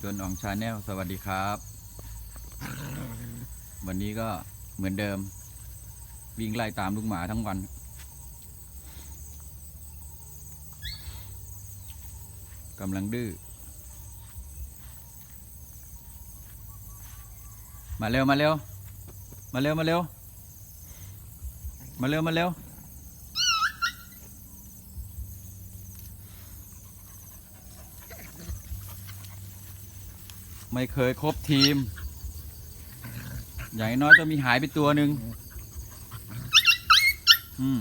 จวนอองชาแนลสวัสดีครับ วันนี้ก็เหมือนเดิม วิ่งไล่ตามลูกหมาทั้งวัน กำลังดื้อ มาเร็วมาเร็ว มาเร็วมาเร็ว มาเร็วมาเร็ว ไม่เคยครบทีม อย่างน้อยต้องมีหายไปตัวหนึ่งอืม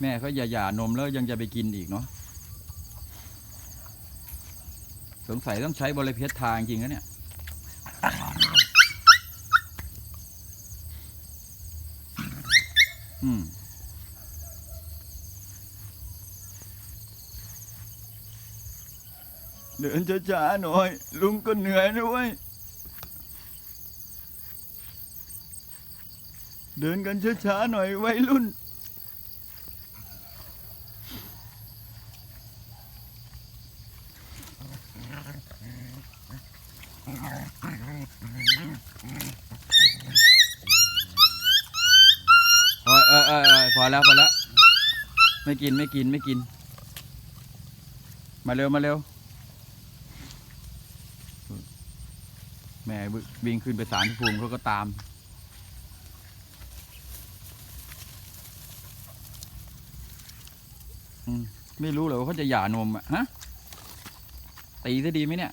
แม่เขาหย่าหย่านมแล้วยังจะไปกินอีกเนาะสงสัยต้องใช้บริเพชรทางจริงนะเนี่ย อืม เดินช้าๆหน่อย ลุงก็เหนื่อยด้วยเดินกันช้าๆหน่อยวัยรุ่นเอยเอยเอยเอยพอแล้วพอแล้ว ไม่กินไม่กินไม่กิน มาเร็วมาเร็ว แม่ วิ่งขึ้นไปสารพระภูมิเขาก็ตามอืมไม่รู้เลยว่าเขาจะหย่านมอะฮะ ตีซะดีไหมเนี่ย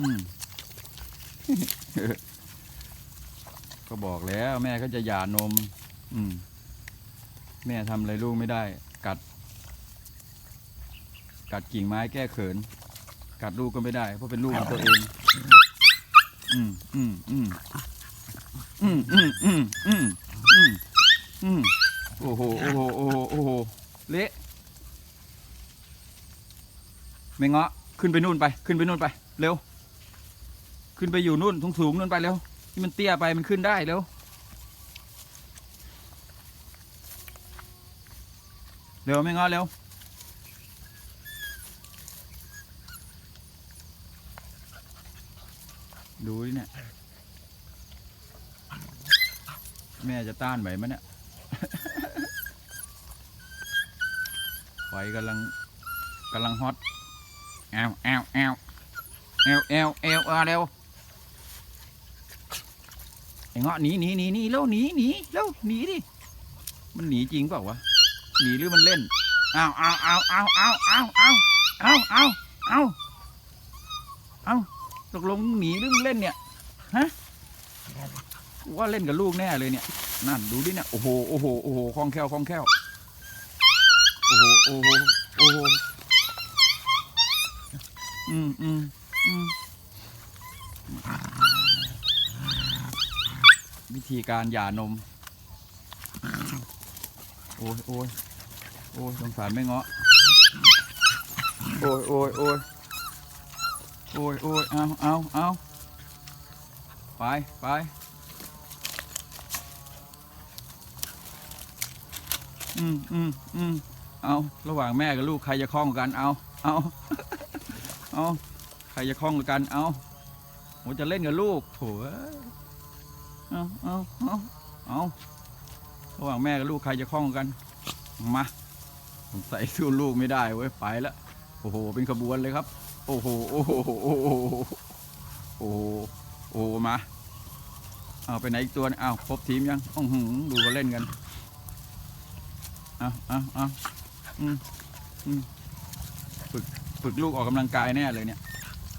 อืมก็บอกแล้วแม่เขาจะหย่านม อืม แม่ทำอะไรลูกไม่ได้ กัด กัดกิ่งไม้แก้เขิน กัดลูกก็ไม่ได้ เพราะเป็นลูกของตัวเอง อืมอืมอืมอืมอืมอืมอืมอืมอืมโอ้โหโอ้โหโอ้โหโอ้โหเละไม่เงาะขึ้นไปนู่นไป ขึ้นไปนู่นไป เร็ว ขึ้นไปอยู่นู่นสูงสูงนู่นไปเร็วที่มันเตี้ยไปมันขึ้นได้เร็ว เร็วไม่งอเร็วดูดิเนี่ย แม่จะต้านไหวมั้ยเนี่ยไฟกำลังกำลังฮอตแอวแอวแอวแอวแอวแอวเอาเร็วไอ้เงาะหนีหนีหนีหนีเร็วหนีหนีเร็วหนีดิมันหนีจริงเปล่าวะ หนีหรือมันเล่นอ้าวอ้าวอ้าวอ้าวอ้าวอ้าวอ้าวอ้าวอ้าวอ้าวอ้าวตกลงหนีหรือมึงเล่นเนี่ยฮะว่าเล่นกับลูกแน่เลยเนี่ยนั่นดูดิเนี่ยโอ้โหโอ้โหโอ้โหคล่องแคล่วคล่องแคล่วโอ้โหโอ้โหโอ้โหอืมอืมอืมวิธีการหย่านม โอ้ยโอ้ยโอ้ยสงสารไม่เงาะ โอ้ยโอ้ยโอ้ยโอ้ยโอ้ยเอาเอาเอาไปไปอืมอืมอืมเอาระหว่างแม่กับลูกใครจะคล้องกันเอาเอาเอาใครจะคล้องกันเอาผมจะเล่นกับลูกโถเอ้ยเอาเอาเอาเอา ระหว่างแม่กับลูกใครจะคล้องกันมาผมใส่สู้ลูกไม่ได้เว้ยไปแล้วโอ้โห เป็นขบวนเลยครับ โอ้โหโอ้โหโอ้โหโอ้โหโอ้โหมาเอาไปไหนอีกตัวอ้าวครบทีมยังอื้อหือดูก็เล่นกันเอาเอาเอาอืมอืมฝึกฝึกลูกออกกำลังกายแน่เลยเนี่ย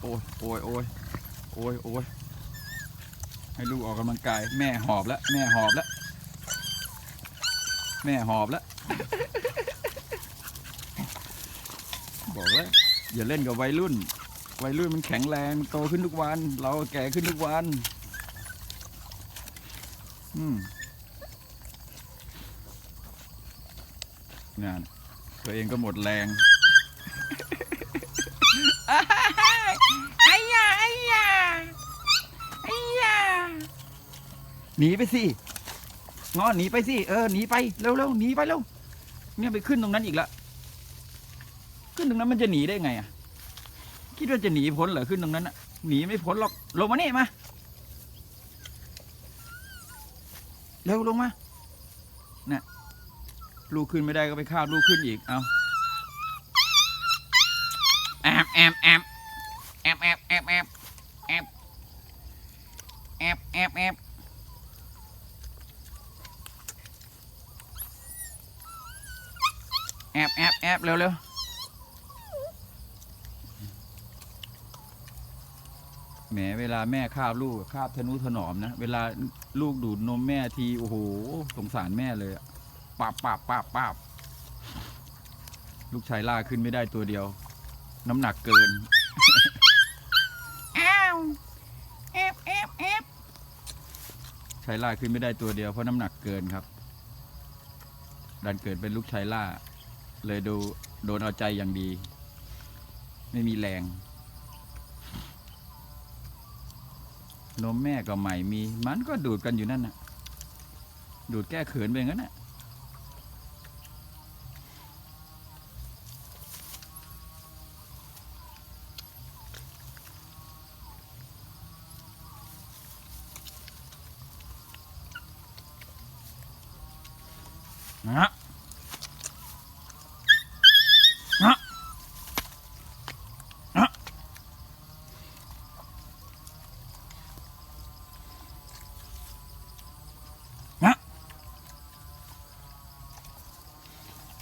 โอ้ยโอ้ยโอ้ยโอ้ยโอ้ยให้ลูกออกกำลังกาย แม่หอบแล้วแม่หอบแล้ว แม่หอบแล้ว บอกแล้วอย่าเล่นกับวัยรุ่น วัยรุ่นมันแข็งแรงมันโตขึ้นทุกวัน เราแก่ขึ้นทุกวัน อืมงาน ตัวเองก็หมดแรงไอ้ยาไอ้ยาไอ้ยาหนีไปสิ งอหนีไปสิเออหนีไปเร็วเร็วหนีไปเร็วเนี่ยไปขึ้นตรงนั้นอีกละขึ้นตรงนั้นมันจะหนีได้ไงอะคิดว่าจะหนีพ้นเหรอขึ้นตรงนั้นอะหนีไม่พ้นหรอกลงมานี่มาเร็วลงมาน่ะลูกขึ้นไม่ได้ก็ไปคาบลูกขึ้นอีกเอาแอบแอบแอบแอบแอบแอบแอบแอบแอบแอบ อบแอบแอบแอบเร็วเร็วแหมเวลาแม่คาบลูกคาบทนุถนอมนะ เวลาลูกดูดนมแม่ที โอ้โห สงสารแม่เลยอะปาบปาบปาบปาบลูกชายล่าขึ้นไม่ได้ตัวเดียว น้ำหนักเกิน อ้าวเอฟเอฟเอฟชายล่าขึ้นไม่ได้ตัวเดียวเพราะน้ำหนักเกินครับ ดันเกิดเป็นลูกชายล่า เลยดูโดนเอาใจอย่างดี ไม่มีแรง นมแม่ก็ใหม่มี มันก็ดูดกันอยู่นั่นน่ะ ดูดแก้เขินไปงั้นน่ะนะ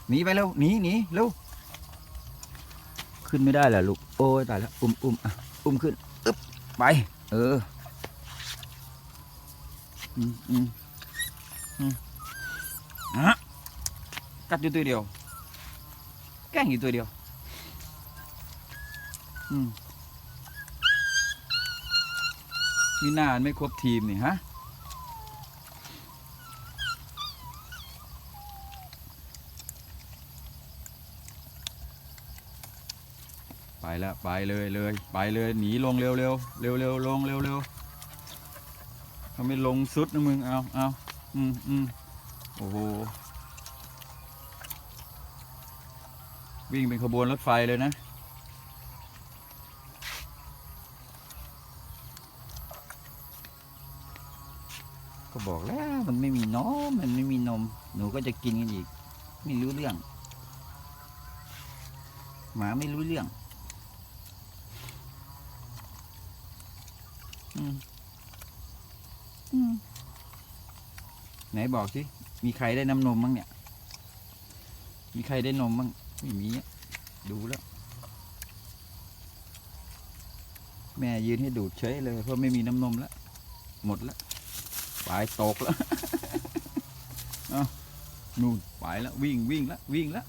หนีไปเร็วหนีหนีเร็วขึ้นไม่ได้แหละลูกโอ้ยตายแล้วอุ้มอุ้มอะอุ้มขึ้นอึ๊บไป เอออืมอืมอืมนะกัดอยู่ตัวเดียว แกล้งอยู่ตัวเดียว อืมมีน้าไม่ครบทีมนี่ฮะ ไปแล้วไปเลยเลยไปเลยหนีลงเร็วเร็วเร็วเร็วลงเร็วเร็วเขาไม่ลงสุดนะมึงเอาเอาอืมอืมโอ้โหวิ่งเป็นขบวนรถไฟเลยนะก็บอกแล้วมันไม่มีนมมันไม่มีนม หนูก็จะกินกันอีก ไม่รู้เรื่อง หมาไม่รู้เรื่อง อืมอืม ไหนบอกสิ มีใครได้น้ำนมบ้างเนี่ย มีใครได้นมบ้างไม่มีอะดูแล้ว แม่ยืนให้ดูดเฉยเลย เพราะไม่มีน้ำนมแล้ว หมดแล้วปลายตกแล้วเอานู่นไปแล้ววิ่งวิ่งแล้ววิ่งแล้ว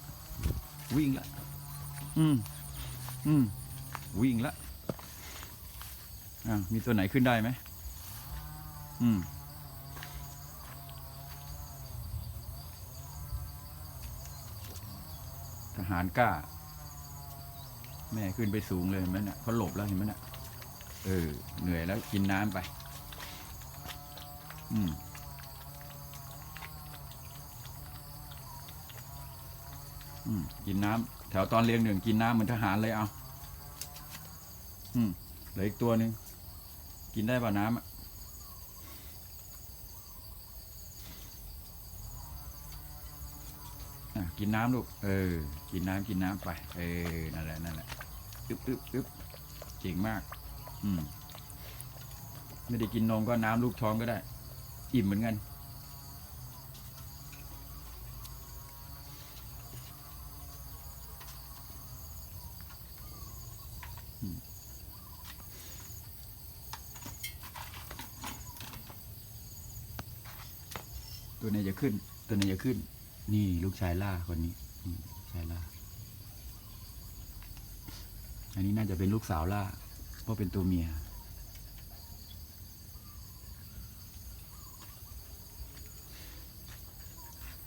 วิ่งแล้วอืมอืมวิ่งแล้ว อ่ามีตัวไหนขึ้นได้ไหมอืมทหารกล้า แม่ขึ้นไปสูงเลยเห็นไหมเนี่ยเขาหลบแล้วเห็นไหมเนี่ยเออ เหนื่อยแล้วกินน้ำไป อืมอืมกินน้ำแถวตอนเรียงหนึ่งกินน้ำเหมือนทหารเลยเอา อืมเหลืออีกตัวหนึ่ง กินได้ป่ะน้ำอะกินน้ำลูก เออ กินน้ำกินน้ำไป เออ นั่นแหละ นั่นแหละอึ๊บอึ๊บอึ๊บเจ๋งมาก อืม ไม่ได้กินนมก็น้ำลูกท้องก็ได้ อิ่มเหมือนกัน จะขึ้น ตัวไหนจะขึ้น นี่ลูกชายล่าคนนี้ลูกชายล่า อันนี้น่าจะเป็นลูกสาวล่า เพราะเป็นตัวเมีย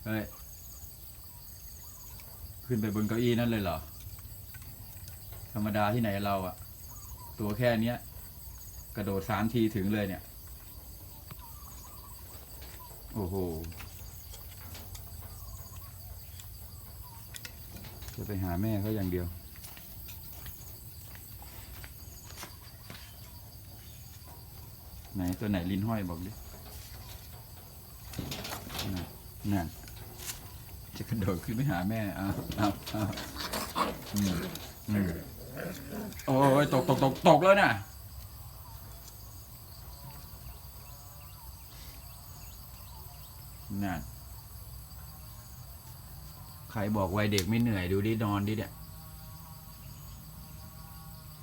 เฮ้ย ขึ้นไปบนเก้าอี้นั่นเลยเหรอ ธรรมดาที่ไหนเราอะตัวแค่เนี้ย กระโดดสามทีถึงเลยเนี่ย โอ้โห จะไปหาแม่เขาอย่างเดียว ไหนตัวไหนลิ้นห้อยบอกดิน่ะน่ะจะกระโดดขึ้นไปหาแม่อ้าวอ้าวอ้าวโอ้ยตกตกตกตกแล้วน่ะนั่น ใครบอกวัยเด็กไม่เหนื่อยดูดินอนดิเนี่ย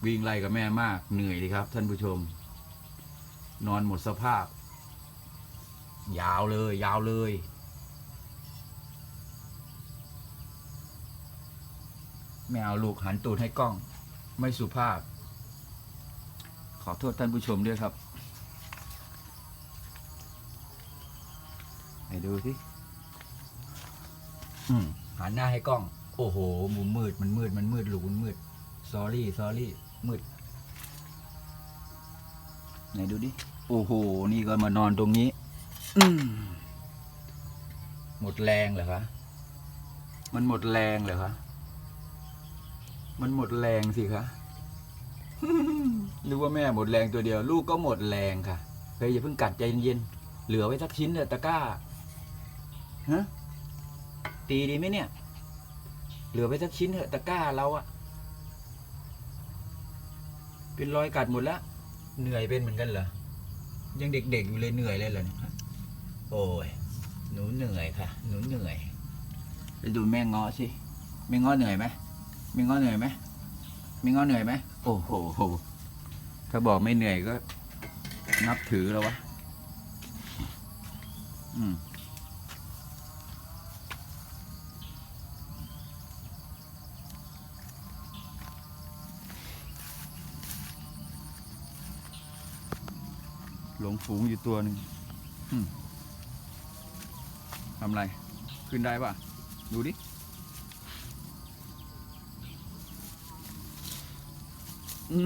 วิ่งไล่กับแม่มากเหนื่อยดีครับ ท่านผู้ชม นอนหมดสภาพ ยาวเลย ยาวเลยไม่เอาลูกหันตูดให้กล้อง ไม่สุภาพ ขอโทษท่านผู้ชมด้วยครับไหนดูสิอืม หันหน้าให้กล้อง โอ้โหมุมมืดมันมืดมันมืดลูกมันมืด s อรี่ s อรี่มืดไหนดูดิ โอ้โห นี่ก็มานอนตรงนี้ อืมหมดแรงเหรอคะมันหมดแรงเหรอคะมันหมดแรงสิคะหรือว่าแม่หมดแรงตัวเดียว ลูกก็หมดแรงค่ะเฮ้ยอย่าเพิ่งกัดใจเย็นๆเหลือไว้สักชิ้นเถอะตะกร้าฮะ ตีดีไหมเนี่ย เหลือไว้สักชิ้นเถอะตะกร้าเราอะเป็นรอยกัดหมดแล้วเหนื่อยเป็นเหมือนกันเหรอ ยังเด็กๆอยู่เลยเหนื่อยเลยเหรอเนี่ยโอ้ยหนูเหนื่อยค่ะ หนูเหนื่อย ไปดูแม่งอสิแม่งอเหนื่อยไหมแม่งอเหนื่อยไหมแม่งอเหนื่อยไหมโอ้โหถ้าบอกไม่เหนื่อยก็นับถือแล้ววะ อืม หลงฝูงอยู่ตัวหนึ่งทำไร ขึ้นได้ปะดูดิ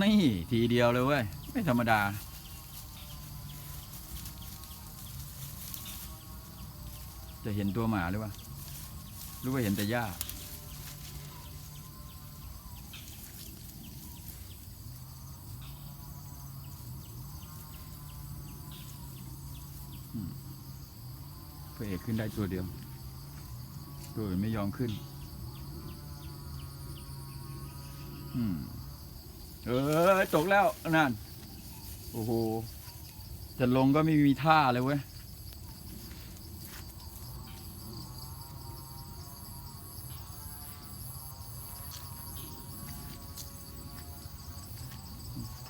นี่ ทีเดียวเลยเว้ย ไม่ธรรมดา จะเห็นตัวหมาหรือเปล่ารือว่าเห็นแต่หญ้า ระเอกขึ้นได้ตัวเดียว ตัวอื่นไม่ยอมขึ้น อืม เออตกแล้วนั่น โอ้โห จะลงก็ไม่มีท่าเลยเว้ย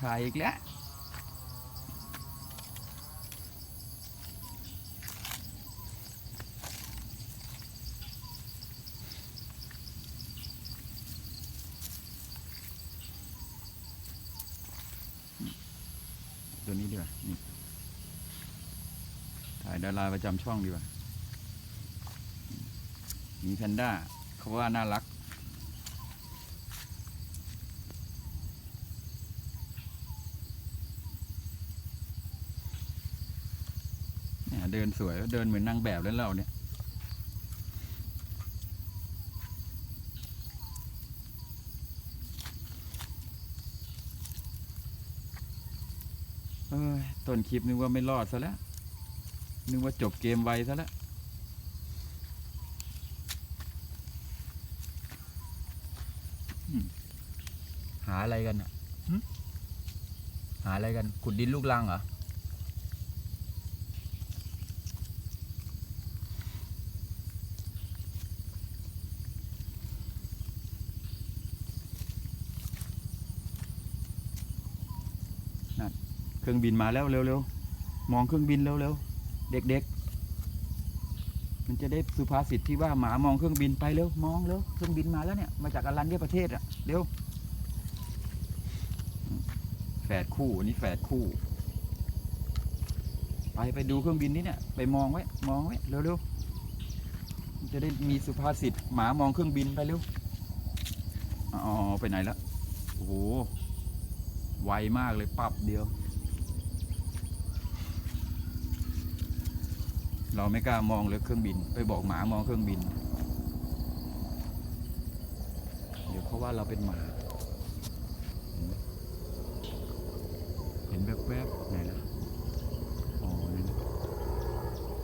ถ่ายอีกแล้ว ตัวนี้ดีกว่านี่ถ่ายดาราประจำช่องดีกว่ามีแพนด้าเขาว่าน่ารักเนี่ยเดินสวย เดินเหมือนนางแบบแล้วเราเนี่ย เอ้ยต้น คลิปนึกว่าไม่รอดซะแล้ว นึกว่าจบเกมไวซะแล้วหาอะไรกันอะหึหาอะไรกัน ขุดดินลูกลังเหรอ เครื่องบินมาแล้วเร็วๆมองเครื่องบินเร็วๆเด็กๆ มันจะได้สุภาษิตที่ว่าหมามองเครื่องบินไปเร็วมองเร็วเครื่องบินมาแล้วเนี่ยมาจากอรัญญประเทศอะเร็วแฝดคู่อันนี้แฝดคู่ ไปไปดูเครื่องบินนี่เนี่ยไปมองไว้มองไว้เร็วๆจะได้มีสุภาษิตหมามองเครื่องบินไปเร็วอ๋อไปไหนแล้วโอ้โหไวมากเลยปับเดียว เราไม่กล้ามองเลยเครื่องบิน ไปบอกหมามองเครื่องบินราะว่าเราเป็นหมา เห็นแวบๆไหนล่ะอ๋อนี่น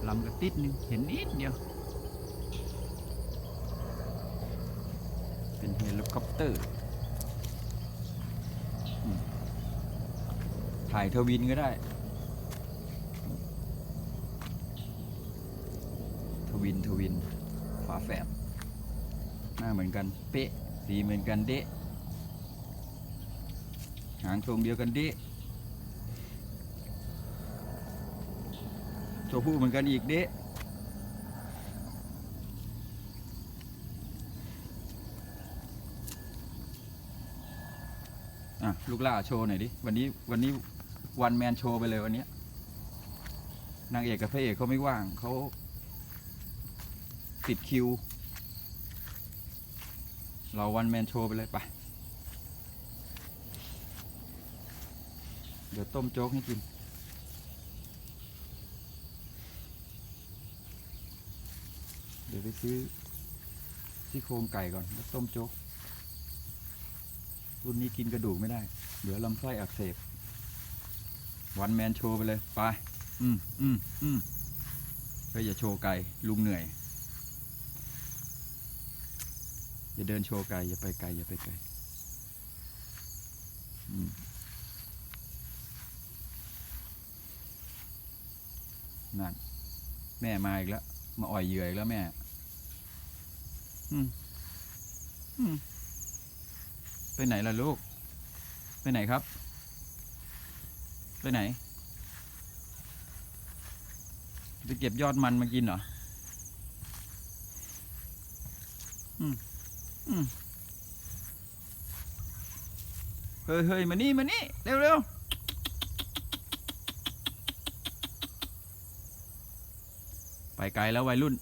ลำกระติดหนึงเห็นนิดเดียว เป็นเฮลิคอปเตอร์ถ่ายทวินก็ได้ ทวินทวินฝาแฝดหน้า เหมือนกัน เป๊ะ สีเหมือนกันเดะหางตรงเดียวกันเดะตัวผู้เหมือนกันอีกเดะอะลูกล่าโชว์หน่อยดิ วันนี้วันนี้วันแมนโชว์ไปเลยวันนี้นางเอกกับพระเอกเขาไม่ว่างเขาติดคิว เราวันแมนโชว์ไปเลยไปเดี๋ยวต้มโจ๊กให้กิน เดี๋ยวไปซื้อซี่โครงไก่ก่อนแล้วต้มโจ๊ก รุ่นนี้กินกระดูกไม่ได้ เดี๋ยวลำไส้อักเสบ วันแมนโชว์ไปเลย ไป อืมอืมอืมก็อย่าโชว์ไก่ลุงเหนื่อย อย่าเดินโชว์ไกลอย่าไปไกลอย่าไปไกลนั่นแม่มาอีกแล้ว มาอ่อยเหยื่ออีกแล้วแม่ อืม อืม ไปไหนล่ะลูก ไปไหนครับ ไปไหน ไปเก็บยอดมันมากินเหรอ อืม เฮ้ยเฮ้ยมานี่มานี่เร็วเร็วไปไกลแล้ววัยรุ่น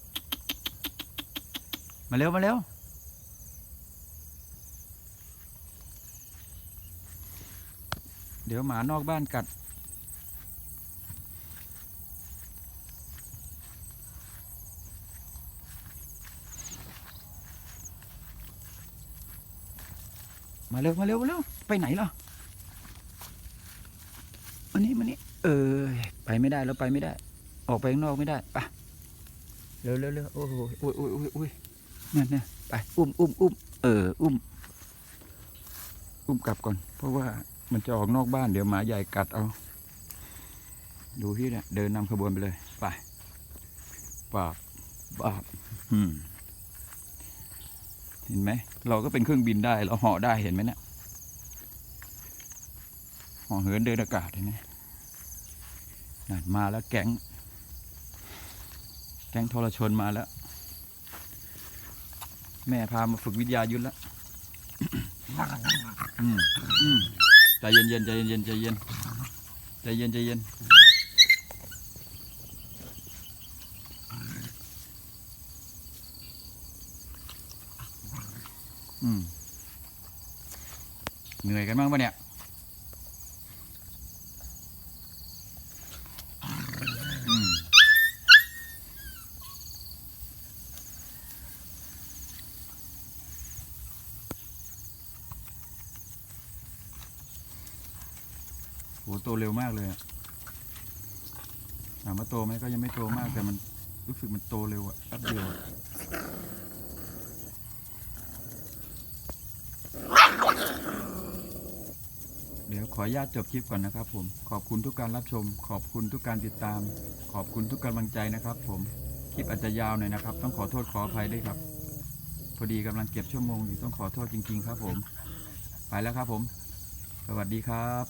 มาเร็วมาเร็วเดี๋ยวหมานอกบ้านกัด มาเร็วมาเร็วมาเร็วไปไหนล่ะมานี่มานี่เออ ไปไม่ได้แล้วไปไม่ได้ ออกไปข้างนอกไม่ได้ไปเร็วเร็วเร็วโอ้โหโอ้ยโอ้ยโอ้ยโอ้ยนั่นนะไปอุ้มอุ้มอุ้มเอออุ้ม อุ้มกลับก่อน เพราะว่ามันจะออกนอกบ้านเดี๋ยวหมาใหญ่กัดเอา ดูที่เนี่ยเดินนำขบวนไปเลย ไปปาบบาบอืม เห็นไหม เราก็เป็นเครื่องบินได้ เราเหาะได้เห็นไหมเนะี่ยเหาะเหินเดินอากาศเห็นไหมนั่นมาแล้วแก๊ง แก๊งทรชนมาแล้ว แม่พามาฝึกวิทยายุทธแล้วใจเย็นเย็นๆใจเย็นเย็นๆใจเย็นใจเย็นใจเย็น เหนื่อยกันบ้างปะเนี่ยอืมโหโตเร็วมากเลยอะถามว่าโตไหมก็ยังไม่โตมากแต่มันรู้สึกมันโตเร็วอะแป๊บเดียว ขออนุญาตจบคลิปก่อนนะครับผม ขอบคุณทุกการรับชม ขอบคุณทุกการติดตาม ขอบคุณทุกกำลังใจนะครับผม คลิปอาจจะยาวหน่อยนะครับ ต้องขอโทษขออภัยด้วยครับ พอดีกำลังเก็บชั่วโมงอยู่ต้องขอโทษจริง ๆ ครับผม ไปแล้วครับผม สวัสดีครับ